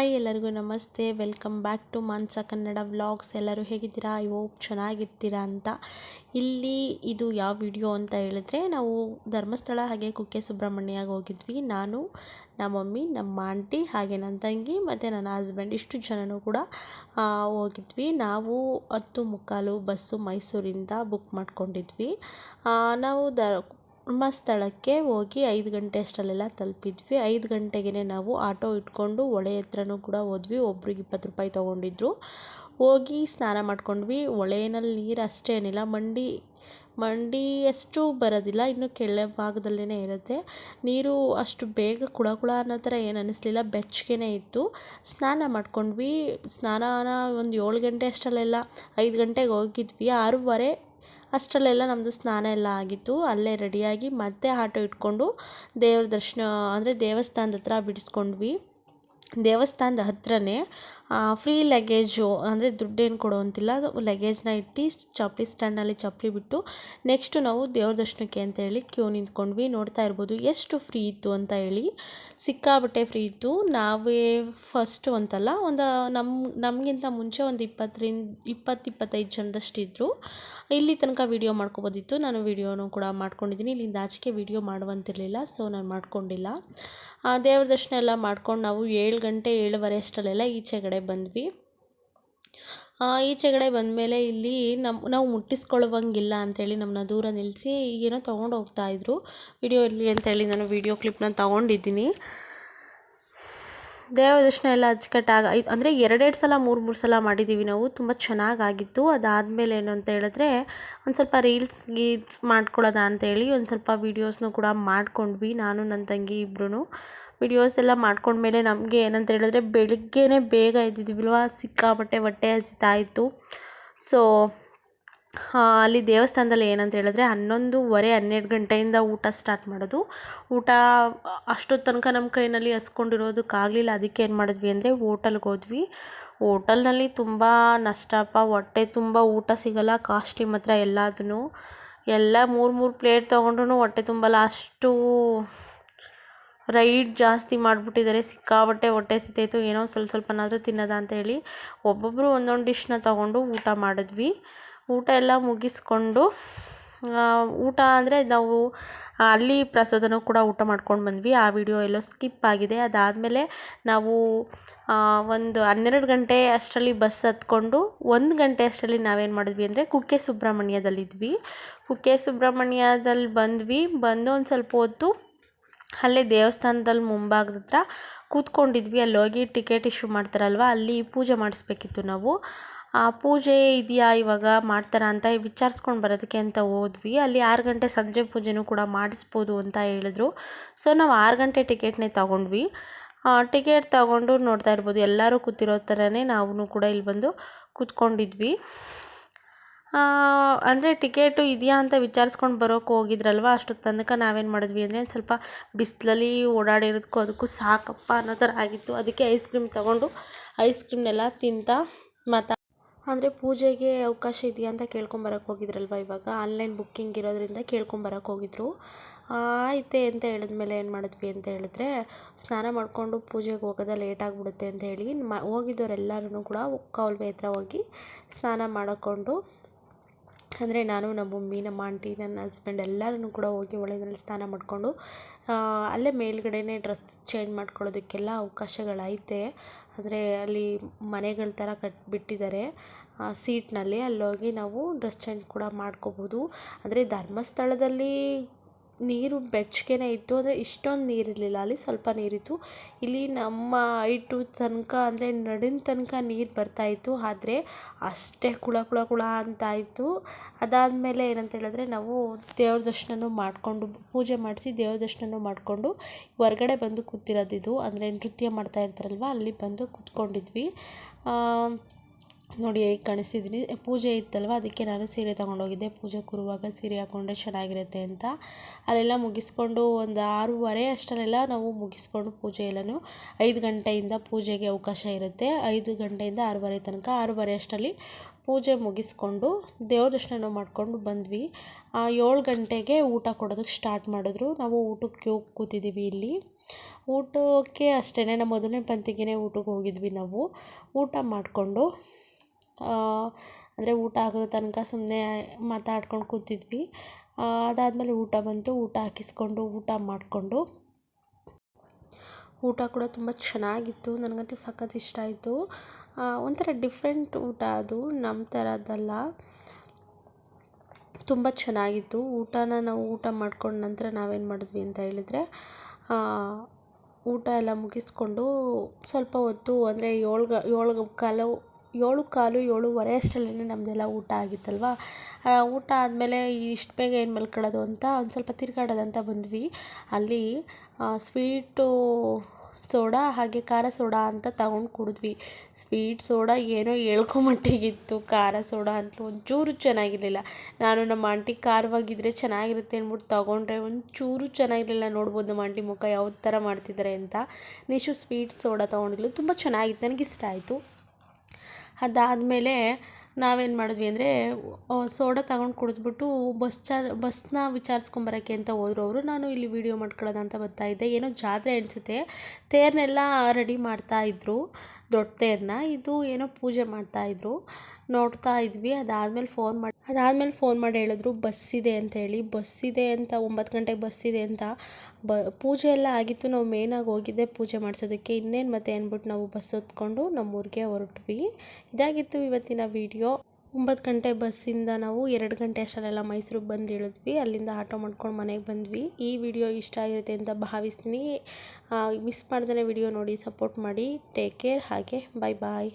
Hi ಎಲ್ಲರಿಗೂ ನಮಸ್ತೆ. Welcome back to Mansa Kannada vlogs. ಎಲ್ಲರೂ ಹೇಗಿದ್ದೀರಾ? ಅಯ್ಯೋ ಚೆನ್ನಾಗಿರ್ತೀರಾ ಅಂತ. ಇಲ್ಲಿ ಇದು ಯಾವ ವಿಡಿಯೋ ಅಂತ ಹೇಳಿದ್ರೆ, ನಾವು ಧರ್ಮಸ್ಥಳ ಹಾಗೆ ಕುಕ್ಕೆ ಸುಬ್ರಹ್ಮಣ್ಯಗೆ ಹೋಗಿದ್ವಿ. ನಾನು, ನಮ್ಮ ಮಮ್ಮಿ, ನಮ್ಮ ಆಂಟಿ, ಹಾಗೆ ನನ್ನ ತಂಗಿ, ಮತ್ತು ನನ್ನ ಹಸ್ಬೆಂಡ್ ಇಷ್ಟು ಜನನೂ ಕೂಡ ಹೋಗಿದ್ವಿ. ನಾವು ಹತ್ತು ಮುಕ್ಕಾಲು ಬಸ್ಸು ಮೈಸೂರಿಂದ ಬುಕ್ ಮಾಡ್ಕೊಂಡಿದ್ವಿ. ನಾವು ದ ಧರ್ಮಸ್ಥಳಕ್ಕೆ ಹೋಗಿ ಐದು ಗಂಟೆ ಅಷ್ಟರಲ್ಲೆಲ್ಲ ತಲುಪಿದ್ವಿ. ಐದು ಗಂಟೆಗೇ ನಾವು ಆಟೋ ಇಟ್ಕೊಂಡು ಹೊಳೆ ಹತ್ರನೂ ಕೂಡ ಹೋದ್ವಿ. ಒಬ್ರಿಗೆ ಇಪ್ಪತ್ತು ರೂಪಾಯಿ ತೊಗೊಂಡಿದ್ರು. ಹೋಗಿ ಸ್ನಾನ ಮಾಡ್ಕೊಂಡ್ವಿ. ಹೊಳೆನಲ್ಲಿ ನೀರು ಅಷ್ಟೇ ಏನಿಲ್ಲ. ಮಂಡಿ ಅಷ್ಟು ಬರೋದಿಲ್ಲ. ಇನ್ನು ಕೆಳ ಭಾಗದಲ್ಲೇ ಇರುತ್ತೆ. ನೀರು ಅಷ್ಟು ಬೇಗ ಕುಳ ಕುಳ ಅನ್ನೋ ಥರ ಏನು ಅನ್ನಿಸ್ಲಿಲ್ಲ ಬೆಚ್ಚಗೆನೇ ಇತ್ತು. ಸ್ನಾನ ಮಾಡ್ಕೊಂಡ್ವಿ. ಸ್ನಾನ ಒಂದು ಏಳು ಗಂಟೆ ಅಷ್ಟರಲ್ಲೆಲ್ಲ ಐದು ಗಂಟೆಗೆ ಹೋಗಿದ್ವಿ. ಆರೂವರೆ ಅಷ್ಟರಲ್ಲೆಲ್ಲ ನಮ್ಮದು ಸ್ನಾನ ಎಲ್ಲ ಆಗಿತ್ತು. ಅಲ್ಲೇ ರೆಡಿಯಾಗಿ ಮತ್ತೆ ಆಟೋ ಇಟ್ಕೊಂಡು ದೇವ್ರ ದರ್ಶನ, ಅಂದರೆ ದೇವಸ್ಥಾನದ ಹತ್ರ ಬಿಡಿಸ್ಕೊಂಡ್ವಿ. ದೇವಸ್ಥಾನದ ಹತ್ರನೇ ಫ್ರೀ ಲಗೇಜು ಅಂದರೆ ದುಡ್ಡೇನು ಕೊಡುವಂತಿಲ್ಲ ಲಗೇಜ್ನ ಇಟ್ಟು ಚಪ್ಪಲಿ ಸ್ಟ್ಯಾಂಡಲ್ಲಿ ಚಪ್ಪಲಿ ಬಿಟ್ಟು ನೆಕ್ಸ್ಟು ನಾವು ದೇವ್ರ ದರ್ಶನಕ್ಕೆ ಅಂತ ಹೇಳಿ ಕ್ಯೂ ನಿಂತ್ಕೊಂಡ್ವಿ. ನೋಡ್ತಾ ಇರ್ಬೋದು ಎಷ್ಟು ಫ್ರೀ ಇತ್ತು ಅಂತ ಹೇಳಿ. ಸಿಕ್ಕಾಬಟ್ಟೆ ಫ್ರೀ ಇತ್ತು. ನಾವೇ ಫಸ್ಟು ಅಂತಲ್ಲ, ಒಂದು ನಮ್ಮ ನಮಗಿಂತ ಮುಂಚೆ ಒಂದು ಇಪ್ಪತ್ತರಿಂದ ಇಪ್ಪತ್ತು ಇಪ್ಪತ್ತೈದು ಜನದಷ್ಟು ಇದ್ದರು ಇಲ್ಲಿ ತನಕ ವಿಡಿಯೋ ಮಾಡ್ಕೊಬೋದಿತ್ತು. ನಾನು ವೀಡಿಯೋನು ಕೂಡ ಮಾಡ್ಕೊಂಡಿದ್ದೀನಿ ಇಲ್ಲಿಂದ ಆಚೆಗೆ ವಿಡಿಯೋ ಮಾಡುವಂತಿರಲಿಲ್ಲ ಸೊ ನಾನು ಮಾಡ್ಕೊಂಡಿಲ್ಲ. ದೇವ್ರ ದರ್ಶನ ಎಲ್ಲ ಮಾಡ್ಕೊಂಡು ನಾವು ಏಳು ಗಂಟೆ ಏಳುವರೆ ಅಷ್ಟರಲ್ಲೆಲ್ಲ ಈಚೆಗಡೆ ಬಂದ್ವಿ. ಆ, ಈಚೆಗಡೆ ಬಂದಮೇಲೆ ಇಲ್ಲಿ ನಮ್ಮ ನಾವು ಮುಟ್ಟಿಸ್ಕೊಳ್ಳುವಂಗಿಲ್ಲ ಅಂಥೇಳಿ ನಮ್ಮನ್ನ ದೂರ ನಿಲ್ಲಿಸಿ ಏನೋ ತೊಗೊಂಡು ಹೋಗ್ತಾ ಇದ್ರು. ವಿಡಿಯೋ ಇರಲಿ ಅಂತೇಳಿ ನಾನು ವಿಡಿಯೋ ಕ್ಲಿಪ್ನ ತೊಗೊಂಡಿದ್ದೀನಿ. ದೇವ ದರ್ಶನ ಎಲ್ಲ ಅಚ್ಚುಕಟ್ಟಾಗಿ ಅಂದರೆ ಎರಡೆರಡು ಸಲ, ಮೂರು ಮೂರು ಸಲ ಮಾಡಿದ್ದೀವಿ ನಾವು. ತುಂಬ ಚೆನ್ನಾಗಾಗಿತ್ತು. ಅದಾದಮೇಲೆ ಏನು ಅಂತ ಹೇಳಿದ್ರೆ, ಒಂದು ಸ್ವಲ್ಪ ರೀಲ್ಸ್ ಗೀಲ್ಸ್ ಮಾಡ್ಕೊಳ್ಳೋದಾ ಅಂತೇಳಿ ಒಂದು ಸ್ವಲ್ಪ ವೀಡಿಯೋಸ್ನು ಕೂಡ ಮಾಡ್ಕೊಂಡ್ವಿ, ನಾನು ನನ್ನ ತಂಗಿ ಇಬ್ಬರೂ ವಿಡಿಯೋಸ್ ಎಲ್ಲ ಮಾಡ್ಕೊಂಡ್ಮೇಲೆ ನಮಗೆ ಏನಂತ ಹೇಳಿದ್ರೆ, ಬೆಳಿಗ್ಗೆನೇ ಬೇಗ ಎದ್ದಿದ್ವಿಲ್ವ ಸಿಕ್ಕಾಪಟ್ಟೆ ಹೊಟ್ಟೆ ಹಸಿತಾ ಇತ್ತು. ಸೊ ಅಲ್ಲಿ ದೇವಸ್ಥಾನದಲ್ಲಿ ಏನಂತ ಹೇಳಿದ್ರೆ ಹನ್ನೊಂದುವರೆ, ಹನ್ನೆರಡು ಗಂಟೆಯಿಂದ ಊಟ ಸ್ಟಾರ್ಟ್ ಮಾಡೋದು. ಊಟ ಅಷ್ಟೊತ್ತು ತನಕ ನಮ್ಮ ಕೈನಲ್ಲಿ ಹಸ್ಕೊಂಡಿರೋದಕ್ಕಾಗಲಿಲ್ಲ. ಅದಕ್ಕೆ ಏನು ಮಾಡಿದ್ವಿ ಅಂದರೆ ಓಟಲ್ಗೆ ಹೋದ್ವಿ. ಓಟಲ್ನಲ್ಲಿ ತುಂಬ ನಷ್ಟಪ್ಪ ಹೊಟ್ಟೆ ತುಂಬ ಊಟ ಸಿಗಲ್ಲ, ಕಾಸ್ಟ್ಲಿ ಮಾತ್ರ ಎಲ್ಲದೂ ಎಲ್ಲ ಮೂರು ಮೂರು ಪ್ಲೇಟ್ ತೊಗೊಂಡ್ರು ಹೊಟ್ಟೆ ತುಂಬಲ್ಲ. ಅಷ್ಟು ರೈಟ್ ಜಾಸ್ತಿ ಮಾಡಿಬಿಟ್ಟಿದ್ದಾರೆ. ಸಿಕ್ಕಾಪಟ್ಟೆ ಹೊಟ್ಟೆ ಸಿತೈತು ಏನೋ ಸ್ವಲ್ಪ ಸ್ವಲ್ಪನಾದರೂ ತಿನ್ನೋದ ಅಂತ ಹೇಳಿ ಒಬ್ಬೊಬ್ಬರು ಒಂದೊಂದು ಡಿಶ್ನ ತೊಗೊಂಡು ಊಟ ಮಾಡಿದ್ವಿ. ಊಟ ಎಲ್ಲ ಮುಗಿಸ್ಕೊಂಡು ಊಟ ಅಂದರೆ ನಾವು ಅಲ್ಲಿ ಪ್ರಸಾದನೂ ಕೂಡ ಊಟ ಮಾಡ್ಕೊಂಡು ಬಂದ್ವಿ. ಆ ವಿಡಿಯೋ ಎಲ್ಲೋ ಸ್ಕಿಪ್ ಆಗಿದೆ. ಅದಾದಮೇಲೆ ನಾವು ಒಂದು ಹನ್ನೆರಡು ಗಂಟೆ ಅಷ್ಟರಲ್ಲಿ ಬಸ್ ಹತ್ಕೊಂಡು ಒಂದು ಗಂಟೆ ಅಷ್ಟರಲ್ಲಿ ನಾವೇನು ಮಾಡಿದ್ವಿ ಅಂದರೆ ಕುಕ್ಕೆ ಸುಬ್ರಹ್ಮಣ್ಯದಲ್ಲಿದ್ವಿ. ಕುಕ್ಕೆ ಸುಬ್ರಹ್ಮಣ್ಯದಲ್ಲಿ ಬಂದ್ವಿ. ಬಂದು ಒಂದು ಸ್ವಲ್ಪ ಹೊತ್ತು ಅಲ್ಲೇ ದೇವಸ್ಥಾನದಲ್ಲಿ ಮುಂಭಾಗದ ಹತ್ರ ಕೂತ್ಕೊಂಡಿದ್ವಿ. ಅಲ್ಲಿ ಹೋಗಿ ಟಿಕೆಟ್ ಇಶ್ಯೂ ಮಾಡ್ತಾರಲ್ವ, ಅಲ್ಲಿ ಪೂಜೆ ಮಾಡಿಸ್ಬೇಕಿತ್ತು ನಾವು. ಪೂಜೆ ಇದೆಯಾ ಇವಾಗ ಮಾಡ್ತಾರಾ ಅಂತ ವಿಚಾರಿಸ್ಕೊಂಡು ಬರೋದಕ್ಕೆ ಅಂತ ಹೋದ್ವಿ. ಅಲ್ಲಿ ಆರು ಗಂಟೆ ಸಂಜೆ ಪೂಜೆನೂ ಕೂಡ ಮಾಡಿಸ್ಬೋದು ಅಂತ ಹೇಳಿದ್ರು. ಸೊ ನಾವು ಆರು ಗಂಟೆ ಟಿಕೆಟ್ನೇ ತಗೊಂಡ್ವಿ. ಟಿಕೆಟ್ ತಗೊಂಡು ನೋಡ್ತಾ ಇರ್ಬೋದು, ಎಲ್ಲರೂ ಕೂತಿರೋ ಥರನೇ ನಾವು ಕೂಡ ಇಲ್ಲಿ ಬಂದು ಕೂತ್ಕೊಂಡಿದ್ವಿ. ಅಂದರೆ ಟಿಕೆಟು ಇದೆಯಾ ಅಂತ ವಿಚಾರಿಸ್ಕೊಂಡು ಬರೋಕ್ಕೆ ಹೋಗಿದ್ರಲ್ವ? ಅಷ್ಟು ತನಕ ನಾವೇನು ಮಾಡಿದ್ವಿ ಅಂದರೆ ಸ್ವಲ್ಪ ಬಿಸಿಲಲ್ಲಿ ಓಡಾಡಿರೋದಕ್ಕೂ ಅದಕ್ಕೂ ಸಾಕಪ್ಪ ಅನ್ನೋ ಥರ ಆಗಿತ್ತು. ಅದಕ್ಕೆ ಐಸ್ ಕ್ರೀಮ್ ತಗೊಂಡು, ಐಸ್ ಕ್ರೀಮ್ನೆಲ್ಲ ತಿಂತಾ ಮಾತಾ ಅಂದರೆ ಪೂಜೆಗೆ ಅವಕಾಶ ಇದೆಯಾ ಅಂತ ಕೇಳ್ಕೊಂಬರಕ್ಕೆ ಹೋಗಿದ್ರಲ್ವ ಇವಾಗ? ಆನ್ಲೈನ್ ಬುಕ್ಕಿಂಗ್ ಇರೋದರಿಂದ ಕೇಳ್ಕೊಂಬರಕ್ಕೆ ಹೋಗಿದ್ರು. ಆಯಿತೆ ಅಂತ ಹೇಳಿದ್ಮೇಲೆ ಏನು ಮಾಡಿದ್ವಿ ಅಂತ ಹೇಳಿದ್ರೆ, ಸ್ನಾನ ಮಾಡಿಕೊಂಡು ಪೂಜೆಗೆ ಹೋಗೋದ ಲೇಟ್ ಆಗಿಬಿಡುತ್ತೆ ಅಂತ ಹೇಳಿ ಮ ಹೋಗಿದ್ದವರೆಲ್ಲರೂ ಕೂಡ ಕಾಲುವೆ ಹತ್ರ ಹೋಗಿ ಸ್ನಾನ ಮಾಡಿಕೊಂಡು ಅಂದರೆ ನಾನು ನಮ್ಮ ಮಮ್ಮಿ, ನಮ್ಮ ಆಂಟಿ, ನನ್ನ ಹಸ್ಬೆಂಡ್ ಎಲ್ಲರೂ ಕೂಡ ಹೋಗಿ ಹೊಳೆನಲ್ಲಿ ಸ್ನಾನ ಮಾಡಿಕೊಂಡು ಅಲ್ಲೇ ಮೇಲ್ಗಡೆನೇ ಡ್ರೆಸ್ ಚೇಂಜ್ ಮಾಡ್ಕೊಳ್ಳೋದಕ್ಕೆಲ್ಲ ಅವಕಾಶಗಳೈತೆ ಅಂದರೆ ಅಲ್ಲಿ ಮನೆಗಳ ಥರ ಕಟ್ಟಿಬಿಟ್ಟಿದ್ದಾರೆ ಸೀಟ್ನಲ್ಲಿ ಅಲ್ಲೋಗಿ ನಾವು ಡ್ರೆಸ್ ಚೇಂಜ್ ಕೂಡ ಮಾಡ್ಕೋಬೋದು. ಅಂದರೆ ಧರ್ಮಸ್ಥಳದಲ್ಲಿ ನೀರು ಬೆಚ್ಚಗೆನೇ ಇತ್ತು ಅಂದರೆ ಇಷ್ಟೊಂದು ನೀರಿರಲಿಲ್ಲ ಅಲ್ಲಿ ಸ್ವಲ್ಪ ನೀರಿತ್ತು. ಇಲ್ಲಿ ನಮ್ಮ ಐಟು ತನಕ ಅಂದರೆ ನಡಿನ ತನಕ ನೀರು ಬರ್ತಾಯಿತ್ತು ಆದರೆ ಅಷ್ಟೇ ಕುಳ ಕುಳ ಕುಳ ಅಂತ ಇತ್ತು. ಅದಾದಮೇಲೆ ಏನಂತ ಹೇಳಿದ್ರೆ ನಾವು ದೇವ್ರ ದರ್ಶನನೂ ಮಾಡಿಕೊಂಡು ಪೂಜೆ ಮಾಡಿಸಿ ದೇವ್ರ ದರ್ಶನನೂ ಮಾಡಿಕೊಂಡು ಹೊರ್ಗಡೆ ಬಂದು ಕೂತಿರೋದಿದು. ಅಂದರೆ ನೃತ್ಯ ಮಾಡ್ತಾ ಇರ್ತಾರಲ್ವ, ಅಲ್ಲಿ ಬಂದು ಕೂತ್ಕೊಂಡಿದ್ವಿ. ನೋಡಿ, ಹೇಗೆ ಕಾಣಿಸ್ತಿದ್ದೀನಿ ಪೂಜೆ ಇತ್ತಲ್ವ? ಅದಕ್ಕೆ ನಾನು ಸೀರೆ ತೊಗೊಂಡೋಗಿದ್ದೆ. ಪೂಜೆ ಕೂರುವಾಗ ಸೀರೆ ಹಾಕ್ಕೊಂಡ್ರೆ ಚೆನ್ನಾಗಿರುತ್ತೆ ಅಂತ. ಅಲ್ಲೆಲ್ಲ ಮುಗಿಸ್ಕೊಂಡು ಒಂದು ಆರೂವರೆ ಅಷ್ಟರಲ್ಲೆಲ್ಲ ನಾವು ಮುಗಿಸ್ಕೊಂಡು ಪೂಜೆ ಎಲ್ಲನೂ ಐದು ಗಂಟೆಯಿಂದ ಪೂಜೆಗೆ ಅವಕಾಶ ಇರುತ್ತೆ. ಐದು ಗಂಟೆಯಿಂದ ಆರೂವರೆ ತನಕ. ಆರೂವರೆ ಅಷ್ಟರಲ್ಲಿ ಪೂಜೆ ಮುಗಿಸ್ಕೊಂಡು ದೇವ್ರ ದರ್ಶನ ಮಾಡಿಕೊಂಡು ಬಂದ್ವಿ. ಏಳು ಗಂಟೆಗೆ ಊಟ ಕೊಡೋದಕ್ಕೆ ಸ್ಟಾರ್ಟ್ ಮಾಡಿದ್ರು. ನಾವು ಊಟಕ್ಕೆ ಹೋಗಿ ಕೂತಿದ್ದೀವಿ ಇಲ್ಲಿ. ಊಟಕ್ಕೆ ಅಷ್ಟೇ ನಮ್ಮ ಮೊದಲನೇ ಪಂತಿಗೆನೇ ಊಟಕ್ಕೆ ಹೋಗಿದ್ವಿ ನಾವು. ಊಟ ಮಾಡಿಕೊಂಡು ಅಂದರೆ ಊಟ ಆಗೋ ತನಕ ಸುಮ್ಮನೆ ಮಾತಾಡ್ಕೊಂಡು ಕೂತಿದ್ವಿ. ಅದಾದಮೇಲೆ ಊಟ ಬಂತು. ಊಟ ಹಾಕಿಸ್ಕೊಂಡು, ಊಟ ಮಾಡಿಕೊಂಡು. ಊಟ ಕೂಡ ತುಂಬ ಚೆನ್ನಾಗಿತ್ತು. ನನಗಂತೂ ಸಖತ್ ಇಷ್ಟ ಆಯಿತು. ಒಂಥರ ಡಿಫ್ರೆಂಟ್ ಊಟ ಅದು. ನಮ್ಮ ಥರದ್ದಲ್ಲ ತುಂಬ ಚೆನ್ನಾಗಿತ್ತು. ಊಟನ ನಾವು ಊಟ ಮಾಡ್ಕೊಂಡು ನಂತರ ನಾವೇನು ಮಾಡಿದ್ವಿ ಅಂತ ಹೇಳಿದರೆ ಊಟ ಎಲ್ಲ ಮುಗಿಸ್ಕೊಂಡು ಸ್ವಲ್ಪ ಹೊತ್ತು ಅಂದರೆ ಏಳು ಏಳು ಕಾಲು ಏಳು ಕಾಲು ಏಳುವರೆ ಅಷ್ಟರಲ್ಲೇ ನಮ್ಮದೆಲ್ಲ ಊಟ ಆಗಿತ್ತಲ್ವ? ಊಟ ಆದಮೇಲೆ ಇಷ್ಟು ಬೇಗ ಏನು ಮಲ್ಕೊಳ್ಳೋದು ಅಂತ ಒಂದು ಸ್ವಲ್ಪ ತಿರ್ಗಾಡೋದಂತ ಬಂದ್ವಿ. ಅಲ್ಲಿ ಸ್ವೀಟು ಸೋಡಾ ಹಾಗೆ ಖಾರ ಸೋಡಾ ಅಂತ ತಗೊಂಡು ಕುಡಿದ್ವಿ. ಸ್ವೀಟ್ ಸೋಡಾ ಏನೋ ಮಟ್ಟಿಗಿತ್ತು. ಖಾರ ಸೋಡಾ ಅಂತೂ ಒಂಚೂರು ಚೆನ್ನಾಗಿರಲಿಲ್ಲ. ನಾನು ನಮ್ಮ ಆಂಟಿ ಖಾರವಾಗಿದ್ದರೆ ಚೆನ್ನಾಗಿರುತ್ತೆ ಅಂದ್ಬಿಟ್ಟು ತಗೊಂಡ್ರೆ ಒಂಚೂರು ಚೆನ್ನಾಗಿರಲಿಲ್ಲ. ನೋಡ್ಬೋದು ನಮ್ಮ ಆಂಟಿ ಮುಖ ಯಾವ ಥರ ಮಾಡ್ತಿದ್ದಾರೆ ಅಂತ. ನಿಶು ಸ್ವೀಟ್ ಸೋಡಾ ತೊಗೊಂಡಿದ್ಲು. ತುಂಬ ಚೆನ್ನಾಗಿತ್ತು. ನನಗೆ ಇಷ್ಟ ಆಯಿತು. ಅದಾದಮೇಲೆ ನಾವೇನು ಮಾಡಿದ್ವಿ ಅಂದರೆ ಸೋಡಾ ತಗೊಂಡು ಕುಡಿದ್ಬಿಟ್ಟು ಬಸ್ ಚಾರ್ ಬಸ್ನ ವಿಚಾರಿಸ್ಕೊಂಬರೋಕ್ಕೆ ಅಂತ ಹೋದ್ರು ಅವರು. ನಾನು ಇಲ್ಲಿ ವೀಡಿಯೋ ಮಾಡ್ಕೊಳ್ಳೋದಂತ ಬರ್ತಾಯಿದ್ದೆ ಏನೋ ಜಾತ್ರೆ ಅನಿಸುತ್ತೆ. ತೇರನ್ನೆಲ್ಲ ರೆಡಿ ಮಾಡ್ತಾಯಿದ್ರು ದೊಡ್ಡ ತೇರನ್ನ ಇದು ಏನೋ ಪೂಜೆ ಮಾಡ್ತಾಯಿದ್ರು ನೋಡ್ತಾ ಇದ್ವಿ. ಅದಾದ್ಮೇಲೆ ಫೋನ್ ಮಾಡಿ, ಅದಾದಮೇಲೆ ಫೋನ್ ಮಾಡಿ ಹೇಳಿದ್ರು, ಬಸ್ ಇದೆ ಅಂತ ಹೇಳಿ. ಬಸ್ ಇದೆ ಅಂತ, ಒಂಬತ್ತು ಗಂಟೆಗೆ ಬಸ್ ಇದೆ ಅಂತ ಬ, ಪೂಜೆ ಎಲ್ಲ ಆಗಿತ್ತು. ನಾವು ಮೇನಾಗಿ ಹೋಗಿದ್ದೆ ಪೂಜೆ ಮಾಡಿಸೋದಕ್ಕೆ. ಇನ್ನೇನು ಮತ್ತೆ ಅಂದ್ಬಿಟ್ಟು ನಾವು ಬಸ್ ಹೊತ್ಕೊಂಡು ನಮ್ಮೂರಿಗೆ ಹೊರಟ್ವಿ. ಇದಾಗಿತ್ತು ಇವತ್ತಿನ ವಿಡಿಯೋ ಒಂಬತ್ತು ಗಂಟೆ ಬಸ್ಸಿಂದ ನಾವು ಎರಡು ಗಂಟೆ ಅಷ್ಟರಲ್ಲೆಲ್ಲ ಮೈಸೂರಿಗೆ ಬಂದು ಇಳಿದ್ವಿ. ಅಲ್ಲಿಂದ ಆಟೋ ಮಾಡ್ಕೊಂಡು ಮನೆಗೆ ಬಂದ್ವಿ. ಈ ವಿಡಿಯೋ ಇಷ್ಟ ಆಗಿರುತ್ತೆ ಅಂತ ಭಾವಿಸ್ತೀನಿ. ಮಿಸ್ ಮಾಡ್ದೇ ವಿಡಿಯೋ ನೋಡಿ ಸಪೋರ್ಟ್ ಮಾಡಿ. ಟೇಕ್ ಕೇರ್ ಹಾಗೆ ಬಾಯ್ ಬಾಯ್